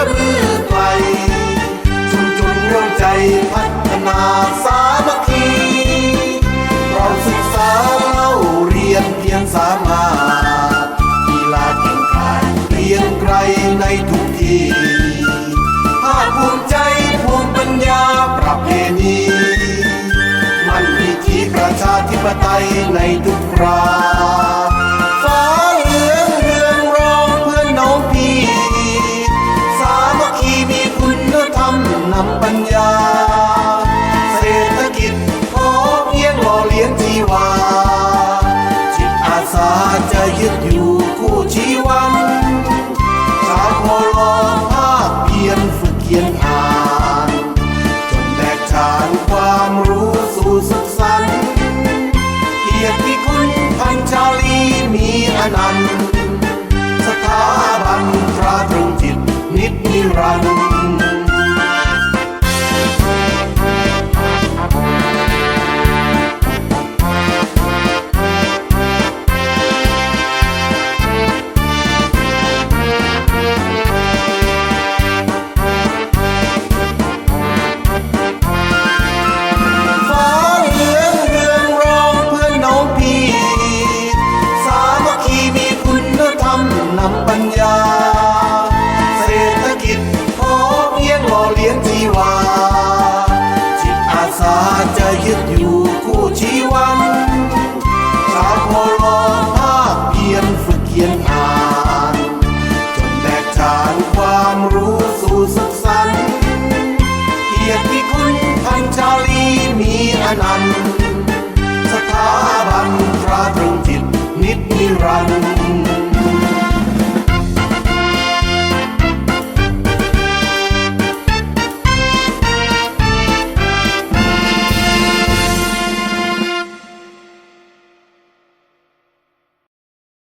ระพือไกลชุมชนร่วมใจพัฒนาสามัคคีเราศึกษาเล่าเรียนเพียงสามารถกีฬาแข่งขันเรียนไกลในทุกที่ภาคภูมิใจภูมิปัญญาประเพณีมันมีที่ประชาธิปไตยในทุกครา เลี้ยงชีวา จิตอาสาจะยึดอยู่คู่ชีวันชาวโคโลภาคเพียรฝึกเขียนอ่าน จนแตกฉานความรู้สู่สุขสันต์เกียรติคุณพันชาลีมีอนันต์ สถาบันตราตรึงจิตนิดนิรันดร์ Island